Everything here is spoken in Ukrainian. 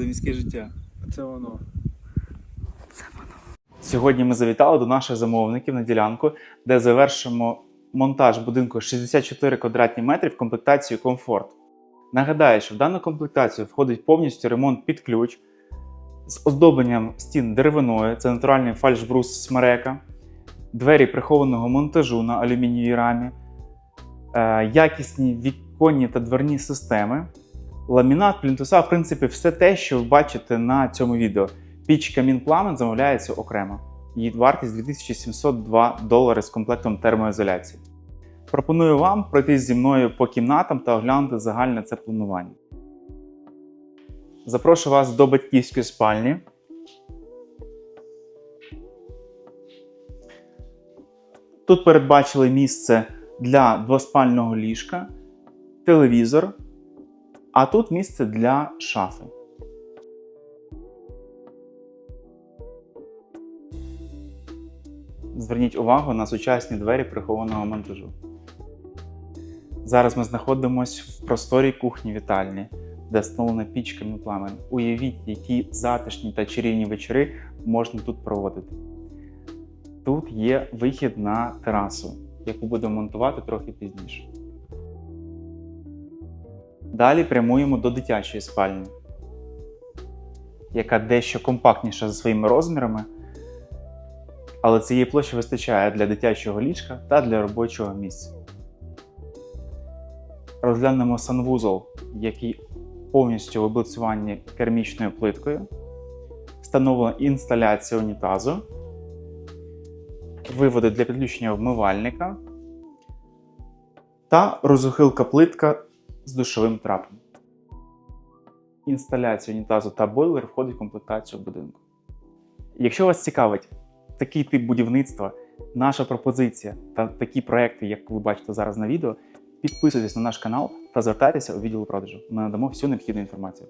Це міське життя. Це воно. Це воно. Сьогодні ми завітали до наших замовників на ділянку, де завершимо монтаж будинку 64 квадратні метри в комплектацію комфорт. Нагадаю, що в дану комплектацію входить повністю ремонт під ключ з оздобленням стін деревиною, це натуральний фальшбрус смерека, двері прихованого монтажу на алюмінієвій рамі, е, якісні віконні та дверні системи, ламінат, плінтуса, в принципі, все те, що ви бачите на цьому відео. Піч камін пламен замовляється окремо. Її вартість 2702 долари з комплектом термоізоляції. Пропоную вам пройтись зі мною по кімнатам та оглянути загальне це планування. Запрошую вас до батьківської спальні. Тут передбачили місце для двоспального ліжка, телевізор, а тут місце для шафи. Зверніть увагу на сучасні двері прихованого монтажу. Зараз ми знаходимося в просторій кухні вітальні, де встановлена пічками пламен. Уявіть, які затишні та чарівні вечори можна тут проводити. Тут є вихід на терасу, яку будемо монтувати трохи пізніше. Далі прямуємо до дитячої спальні, яка дещо компактніша за своїми розмірами, але цієї площі вистачає для дитячого ліжка та для робочого місця. Розглянемо санвузол, який повністю в облицюванні керамічною плиткою, встановлена інсталяція унітазу, виводи для підключення вмивальника та розухилка плитка з душовим трапом. Інсталяція унітазу та бойлер входить в комплектацію будинку. Якщо вас цікавить такий тип будівництва, наша пропозиція та такі проекти, як ви бачите зараз на відео, підписуйтесь на наш канал та звертайтеся у відділ продажу. Ми надамо всю необхідну інформацію.